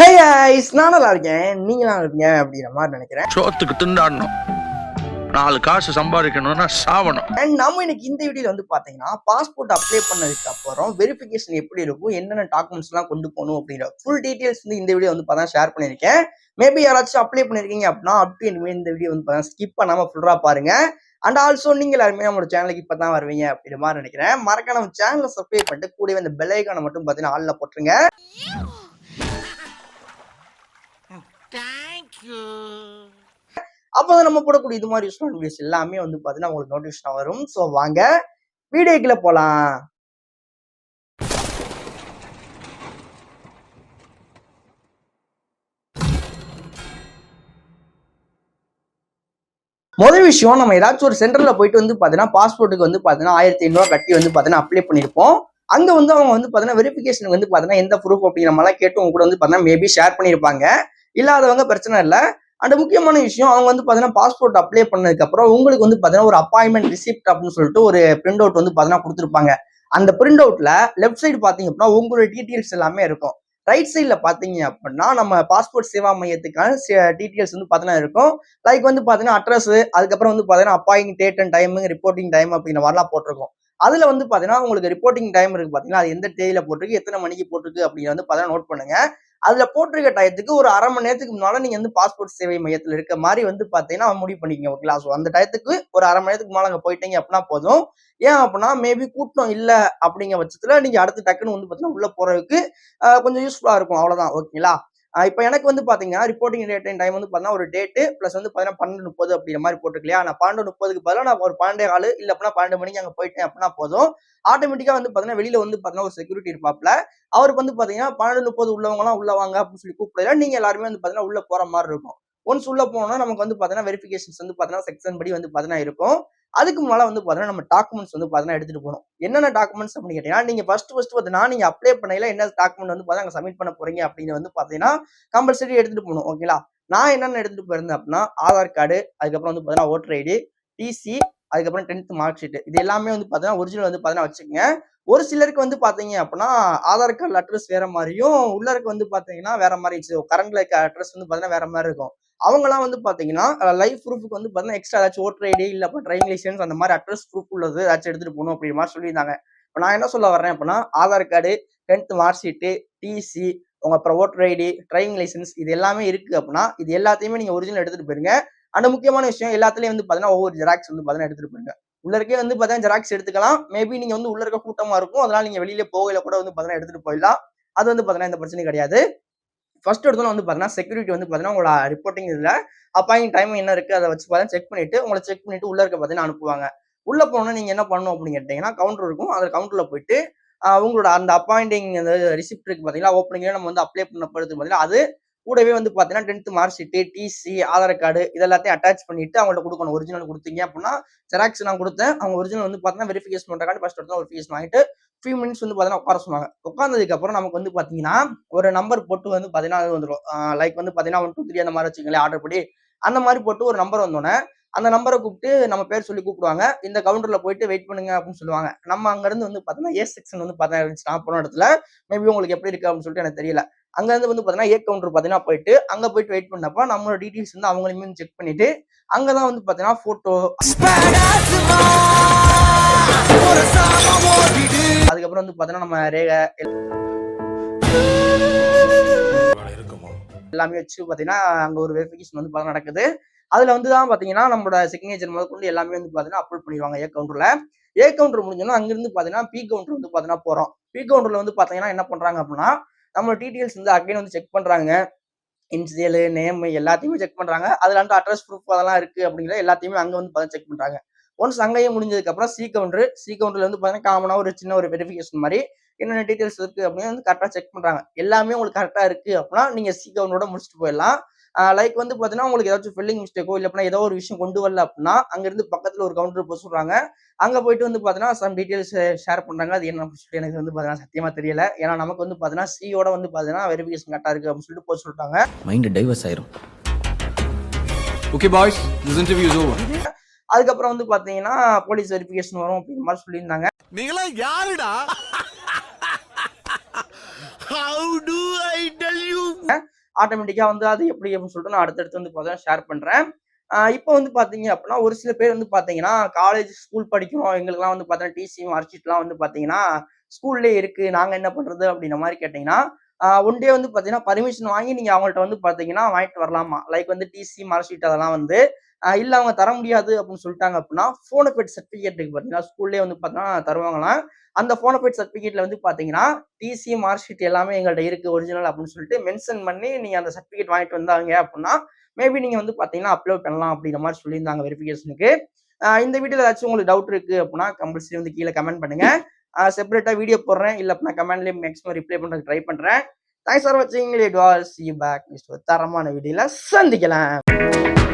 ஹே ice நான் நல்லா இருக்கேன். நீங்க நல்லா இருக்கீங்க அப்படிங்கிற மாதிரி நினைக்கிறேன். சோத்துக்கு திண்டாடணும். நாலு காசு சம்பாதிக்கணும்னா சாவணும். அண்ட் நம்ம இன்னைக்கு இந்த வீடியோல வந்து பாத்தீங்கன்னா பாஸ்போர்ட் அப்ளை பண்ணதுக்கு அப்புறம் வெரிஃபிகேஷன் எப்படி இருக்கும் என்னென்ன டாக்குமெண்ட்ஸ் எல்லாம் கொண்டு போகணும் அப்படிங்கிற ஃபுல் டீடைல்ஸ் வந்து இந்த வீடியோ வந்து பார்த்தா ஷேர் பண்ணியிருக்கேன். மேபி யாராச்சும் அப்ளை பண்ணிருக்கீங்க அப்படின்னா அப் இனிமேல் இந்த வீடியோ வந்து பார்த்தா ஸ்கிப் பண்ணாம ஃபுல்லா பாருங்க. அண்ட் ஆல்சோ நீங்க எல்லாருமே நம்மளோட சேனலுக்கு இப்போ தான் வருவீங்க அப்படிங்கிற மாதிரி நினைக்கிறேன். மறக்காம சேனலை சப்ஸ்கிரைப் பண்ணிட்டு கூடவே இந்த பெல் ஐக்கானை மட்டும் பார்த்தீங்கன்னா ஆல்ல போட்டுருங்க. அப்போ நம்ம போடக்கூடிய இது மாதிரி யூஸ்ஃபுல் வீடியோஸ் எல்லாமே வந்து பார்த்தீங்கன்னா உங்களுக்கு நோட்டிஃபிகேஷன் வரும். ஸோ வாங்க வீடியோக்குள்ள போலாம். முதல் விஷயம் நம்ம ஏதாச்சும் ஒரு சென்டர்ல போயிட்டு வந்து பார்த்தீங்கன்னா பாஸ்போர்ட்டுக்கு வந்து பார்த்தீங்கன்னா ஆயிரத்தி ஐநூறுவா கட்டி வந்து பார்த்தீங்கன்னா அப்ளை பண்ணியிருப்போம். அங்க வந்து அவங்க வந்து பார்த்தீங்கன்னா வெரிஃபிகேஷனுக்கு வந்து பார்த்தீங்கன்னா எந்த ப்ரூஃப் அப்படிங்கிற மாதிரிலாம் கேட்டு உங்க கூட வந்து பார்த்தீங்கன்னா மேபி ஷேர் பண்ணியிருப்பாங்க. இல்லாதவங்க பிரச்சனை இல்லை. அண்ட் முக்கியமான விஷயம் அவங்க வந்து பார்த்தீங்கன்னா பாஸ்போர்ட் அப்ளை பண்ணதுக்கு அப்புறம் உங்களுக்கு வந்து பார்த்தீங்கன்னா ஒரு அப்பாயின்மெண்ட் ரிசிப்ட் அப்படின்னு சொல்லிட்டு ஒரு பிரிண்ட் அவுட் வந்து பார்த்தீங்கன்னா கொடுத்துருப்பாங்க. அந்த பிரிண்ட் அவுட்ல லெஃப்ட் சைடு பார்த்தீங்க அப்படின்னா உங்களோட டீட்டெயில்ஸ் எல்லாமே இருக்கும். ரைட் சைடில் பார்த்தீங்க அப்படின்னா நம்ம பாஸ்போர்ட் சேவா மையத்துக்கான டீட்டெயில்ஸ் வந்து பார்த்தீங்கன்னா இருக்கும். லைக் வந்து பார்த்தீங்கன்னா அட்ரஸ் அதுக்கப்புறம் வந்து பார்த்தீங்கன்னா அப்பாயிங் date and time reporting time அப்படிங்கிற மாதிரிலாம் போட்டிருக்கும். அதுல வந்து பாத்தீங்கன்னா உங்களுக்கு ரிப்போர்ட்டிங் டைம் இருக்கு பாத்தீங்கன்னா அது எந்த தேதியில போட்டிருக்கு எத்தனை மணிக்கு போட்டிருக்கு அப்படிங்கிற வந்து பாத்தீங்கன்னா நோட் பண்ணுங்க. அதுல போட்டிருக்க டயத்துக்கு ஒரு அரை மணி நேரத்துக்கு முன்னால நீங்க வந்து பாஸ்போர்ட் சேவை மையத்துல இருக்க மாதிரி வந்து பாத்தீங்கன்னா முடிவு பண்ணிக்கங்க ஓகேங்களா ஸோ அந்த டயத்துக்கு ஒரு அரை மணி நேரத்துக்கு முன்னால அங்க போயிட்டீங்க அப்படின்னா போதும். ஏன் அப்படின்னா மேபி கூட்டம் இல்ல அப்படிங்கிற பட்சத்துல நீங்க அடுத்து டக்குன்னு வந்து பாத்தீங்கன்னா உள்ள போறதுக்கு கொஞ்சம் யூஸ்ஃபுல்லா இருக்கும். அவ்வளவுதான் ஓகேங்களா இப்போ எனக்கு வந்து பார்த்தீங்கன்னா ரிப்போர்ட்டிங் டேட் டைம் வந்து பார்த்தீங்கன்னா ஒரு டேட்டு ப்ளஸ் வந்து பார்த்தீங்கன்னா பன்னெண்டு முப்பது அப்படிங்கிற மாதிரி போட்டுருக்கலையா நான் பன்னெண்டு முப்பதுக்கு பதிலாக நான் ஒரு பன்னெண்டே ஆள் இல்லை அப்படின்னா பன்னெண்டு மணிக்கு அங்கே போயிட்டேன் அப்படின்னா போதும். ஆட்டோமேட்டிக்காக வந்து பார்த்தீங்கன்னா வெளியில் வந்து பார்த்தீங்கன்னா ஒரு செக்யூரிட்டி இருப்பாப்ல அவருக்கு வந்து பார்த்தீங்கன்னா பன்னெண்டு முப்பது உள்ளவங்களாம் உள்ள வாங்க அப்படின்னு சொல்லி கூப்பிடல நீங்கள் எல்லாருமே வந்து பார்த்தீங்கன்னா உள்ளே போகிற மாதிரி இருக்கும். ஒன்ஸ் உள்ளே போனோம்னா நமக்கு வந்து பார்த்தீங்கன்னா வெரிஃபிகேஷன்ஸ் வந்து பார்த்தீங்கன்னா செக்ஷன் படி வந்து பார்த்தீங்கன்னா இருக்கும். அதுக்கு மேலே வந்து பார்த்தீங்கன்னா நம்ம டாக்குமெண்ட்ஸ் வந்து பார்த்தீங்கன்னா எடுத்துகிட்டு போகணும். என்னென்ன டாக்குமெண்ட்ஸ் அப்படின்னு கேட்டீங்கன்னா நீங்கள் ஃபஸ்ட்டு ஃபஸ்ட்டு பார்த்தீங்கன்னா நீங்கள் அப்ளை பண்ணையில என்ன டாக்குமெண்ட் வந்து பார்த்தீங்கன்னா சப்மிட் பண்ண போகிறீங்க அப்படின்னு வந்து பார்த்தீங்கன்னா கம்பல்சரி எடுத்துகிட்டு போகணும் ஓகேங்களா நான் என்னென்ன எடுத்துகிட்டு போயிருந்தேன் அப்படின்னா ஆதார் கார்டு அதுக்கப்புறம் வந்து பார்த்தீங்கன்னா ஓட்டர் ஐடி டிசி அதுக்கப்புறம் டென்த் மார்க் ஷீட் இது எல்லாமே வந்து பார்த்தீங்கன்னா ஒரிஜினல் வந்து பார்த்தீங்கன்னா வச்சுக்கோங்க. ஒரு சிலருக்கு வந்து பார்த்தீங்க அப்படின்னா ஆதார் கார்டு அட்ரஸ் வேற மாதிரியும் உள்ளருக்கு வந்து பார்த்தீங்கன்னா வேற மாதிரி கரண்ட்ல இருக்க அட்ரஸ் வந்து பார்த்தீங்கன்னா வேற மாதிரி இருக்கும். அவங்கலாம் வந்து பார்த்தீங்கன்னா லைஃப் ப்ரூஃபுக்கு வந்து பார்த்தீங்கன்னா எக்ஸ்ட்ரா ஏதாச்சும் ஓட்டர் ஐடி இல்லை அப்போ டிரைவிங் லைசன்ஸ் அந்த மாதிரி அட்ரஸ் ப்ரூஃப் உள்ளது ஏதாச்சும் எடுத்துட்டு போகணும் அப்படிங்கிற மாதிரி சொல்லியிருந்தாங்க. இப்போ நான் என்ன சொல்ல வர்றேன் அப்படின்னா Aadhaar card tenth mark sheet TC உங்க அப்புறம் ஓட்டர் ஐடி டிரைவிங் லைசன்ஸ் இது எல்லாமே இருக்கு அப்படின்னா இது எல்லாத்தையுமே நீங்க ஒரிஜினல் எடுத்துட்டு போயிருங்க. அந்த முக்கியமான விஷயம் எல்லாத்துலயும் வந்து பாத்தீங்கன்னா ஒவ்வொரு ஜெராக்ஸ் வந்து பாத்தீங்கன்னா எடுத்துட்டு போயிருங்க. உள்ள இருக்கே வந்து பாத்தீங்கன்னா ஜெராக்ஸ் எடுத்துக்கலாம். மேபி நீங்க வந்து உள்ள இருக்க கூட்டமா இருக்கும். அதனால நீங்க வெளியில போகல கூட வந்து பாத்தீங்கன்னா எடுத்துட்டு போயிடலாம். அது வந்து பாத்தீங்கன்னா இந்த பிரச்சனை கிடையாது. ஃபர்ஸ்ட் எடுத்தோம் வந்து பார்த்தீங்கன்னா செக்யூரிட்டி வந்து பார்த்தீங்கன்னா உங்களோட ரிப்போர்ட்டிங் இதில் அப்பாயிங் டைம் என்ன இருக்குது அதை வச்சு பார்த்தீங்கன்னா செக் பண்ணிட்டு உங்களை செக் பண்ணிட்டு உள்ள இருக்க பார்த்தீங்கன்னா அனுப்புவாங்க. உள்ள போனோம்னா நீங்கள் என்ன பண்ணணும் அப்படின்னு கேட்டீங்கன்னா கவுண்டர் இருக்கும். அந்த கவுண்டரில் போயிட்டு உங்களோட அந்த அப்பாயிண்டிங் அந்த ரிசிப்ட் இருக்குது பார்த்தீங்கன்னா ஓப்பனிங்கில் நம்ம வந்து அப்ளை பண்ண போகிறது பார்த்தீங்கன்னா அது கூடவே வந்து பார்த்தீங்கன்னா tenth mark sheet TC Aadhaar card இது எல்லாத்தையும் அட்டாச் பண்ணிட்டு அவங்கள்ட்ட கொடுக்கணும். ஒரிஜினல் கொடுத்தீங்க அப்படின்னா ஜெராக்ஸ் நான் கொடுத்தேன். அவங்க ஒரிஜினல் வந்து பார்த்தீங்கன்னா வெரிஃபிகேஷன் பண்ணுறாங்க ஃபர்ஸ்ட் எடுத்து வெரிஃபிகேஷன் வாங்கிட்டு ஃபியூ மினிட்ஸ் வந்து பார்த்தீங்கன்னா உட்கார சொன்னாங்க. உட்காந்ததுக்கு அப்புறம் நமக்கு வந்து பார்த்தீங்கன்னா ஒரு நம்பர் போட்டு வந்து பார்த்தீங்கன்னா அது வந்துடும் லைக் வந்து பார்த்தீங்கன்னா ஒன் டூ த்ரீ அந்த மாதிரி வச்சுங்களேன் ஆர்டர் படி. அந்த மாதிரி போட்டு ஒரு நம்பர் வந்தோடனே அந்த நம்பரை கூப்பிட்டு நம்ம பேர் சொல்லி கூப்பிடுவாங்க. இந்த கவுண்டரில் போயிட்டு வெயிட் பண்ணுங்க அப்படின்னு சொல்லுவாங்க. நம்ம அங்கேருந்து வந்து பார்த்தீங்கன்னா ஏ செக்ஷன் வந்து பார்த்தீங்கன்னா இருந்துச்சு நான் போன இடத்துல மேபி உங்களுக்கு எப்படி இருக்கு அப்படின்னு சொல்லிட்டு எனக்கு தெரியல. அங்கேருந்து வந்து பார்த்தீங்கன்னா ஏ கவுண்டர் பார்த்தீங்கன்னா போயிட்டு அங்கே போயிட்டு வெயிட் பண்ணப்போ நம்மளோட டீட்டெயில்ஸ் வந்து அவங்களையுமே செக் பண்ணிட்டு அங்கதான் வந்து பார்த்தீங்கன்னா ஃபோட்டோ அதுக்கப்புறம் வந்து பார்த்தோன்னா நம்ம ரேகை எல்லாமே வச்சு பார்த்தீங்கன்னா அங்கே ஒரு வெரிஃபிகேஷன் வந்து பார்த்தா நடக்குது. அதில் வந்து தான் பார்த்தீங்கன்னா நம்மளோட சிக்னேச்சர் முதற்கொண்டு எல்லாமே வந்து பார்த்தீங்கன்னா அப்லோட் பண்ணிடுவாங்க ஏ கவுண்டரில் ஏ கவுண்டர் முடிஞ்சோன்னா அங்கிருந்து பார்த்தீங்கன்னா பி கவுண்டர் வந்து பார்த்தீங்கன்னா போகிறோம் பி கவுண்டரில் வந்து பார்த்தீங்கன்னா என்ன பண்ணுறாங்க அப்படின்னா நம்ம டீட்டெயில்ஸ் வந்து அகைன் வந்து செக் பண்ணுறாங்க இன்சியல் நேம் எல்லாத்தையுமே செக் பண்ணுறாங்க அதில் வந்து அட்ரஸ் ப்ரூஃப் அதெல்லாம் இருக்குது அப்படிங்கிற எல்லாத்தையுமே அங்கே வந்து பார்த்தா செக் பண்ணுறாங்க ஒன்ஸ் அங்கேயே முடிஞ்சதுக்கு அப்புறம் சி கவுண்டர் சி கவுண்டர்ல வந்து பாத்தீங்கன்னா காமனா ஒரு சின்ன ஒரு வெரிஃபிகேஷன் மாதிரி என்னென்ன டீடைல்ஸ் இருக்கு அப்படின்னு வந்து கரெக்டாக செக் பண்றாங்க. எல்லாமே உங்களுக்கு கரெக்டா இருக்கு அப்படின்னா நீங்க சி கவுண்டரோட முடிச்சுட்டு போயிடலாம். லைக் வந்து பாத்தீங்கன்னா உங்களுக்கு ஏதாச்சும் ஃபில்லிங் மிஸ்டேக்கோ இல்லை அப்படின்னா ஏதோ ஒரு விஷயம் கொண்டு வரல அப்படின்னா அங்க இருந்து பக்கத்துல ஒரு கவுண்டர் போக சொல்றாங்க. அங்க போயிட்டு வந்து பாத்தீங்கன்னா சம் டீடைல்ஸ் ஷேர் பண்றாங்க. அது என்ன அப்படின்னு சொல்லிட்டு எனக்கு வந்து பாத்தீங்கன்னா சத்தியமா தெரியல. ஏன்னா நமக்கு வந்து பாத்தீங்கன்னா சியோட வந்து பாத்தீங்கன்னா வெரிஃபிகேஷன் கரெக்டா இருக்கு அப்படின்னு சொல்லிட்டு போக சொல்லிட்டாங்க மைண்ட் டைவர்ஸ் ஆயிரும். This interview is over. அதுக்கப்புறம் வந்து பாத்தீங்கன்னா போலீஸ் வெரிஃபிகேஷன் வரும் அப்படிங்கிற மாதிரி சொல்லியிருந்தாங்க. நீங்களா யாருடா? How do I tell you ஆட்டோமேட்டிக்கா வந்து அது எப்படி அப்படின்னு சொல்லிட்டு நான் அடுத்தடுத்து வந்து பார்த்தீங்கன்னா ஷேர் பண்றேன். இப்போ வந்து பாத்தீங்க அப்படின்னா ஒரு சில பேர் வந்து பாத்தீங்கன்னா காலேஜ் ஸ்கூல் படிக்கிறோம். எங்களுக்குலாம் வந்து பார்த்தீங்கன்னா டிசி மார்க்ஷீட்லாம் வந்து பாத்தீங்கன்னா ஸ்கூல்லே இருக்கு. நாங்க என்ன பண்றது அப்படின்ற மாதிரி கேட்டீங்கன்னா ஒன் டே வந்து பாத்தீங்கன்னா பர்மிஷன் வாங்கி நீங்க அவங்கள்ட்ட வந்து பாத்தீங்கன்னா வாங்கிட்டு வரலாமா? லைக் வந்து டிசி மார்க்ஷீட் அதெல்லாம் வந்து இல்லை அவங்க தர முடியாது அப்படின்னு சொல்லிட்டாங்க அப்படின்னா ஃபோனோபேட் சர்டிபிகேட் இருக்கு பார்த்தீங்கன்னா ஸ்கூல்லே வந்து பார்த்தீங்கன்னா தருவாங்களாம். அந்த ஃபோனோபேட் சர்டிஃபிகேட்டில் வந்து பார்த்தீங்கன்னா டிசி மார்க்ஷீட் எல்லாமே எங்கள்கிட்ட இருக்குது ஒரிஜினல் அப்படின்னு சொல்லிட்டு மென்ஷன் பண்ணி நீங்கள் அந்த சர்டிஃபிகேட் வாங்கிட்டு வந்தாங்க அப்படின்னா மேபி நீங்கள் வந்து பார்த்தீங்கன்னா அப்லோட் பண்ணலாம் அப்படிங்கிற மாதிரி சொல்லியிருந்தாங்க வெரிஃபிகேஷனுக்கு இந்த வீடியோ ஏதாச்சும் உங்களுக்கு டவுட் இருக்கு அப்படின்னா கம்பல்சரி வந்து கீழே கமெண்ட் பண்ணுங்கள் செப்பரேட்டாக வீடியோ போடுறேன். இல்லை அப்படின்னா கமெண்ட்லேயே மேக்ஸிமம் ரிப்ளை பண்றதுக்கு ட்ரை பண்ணுறேன் தேங்க்ஸ் ஃபார் வாட்சிங் இட் வாஸ் சி பேக் தரமான வீடியோவில் சந்திக்கலாம்.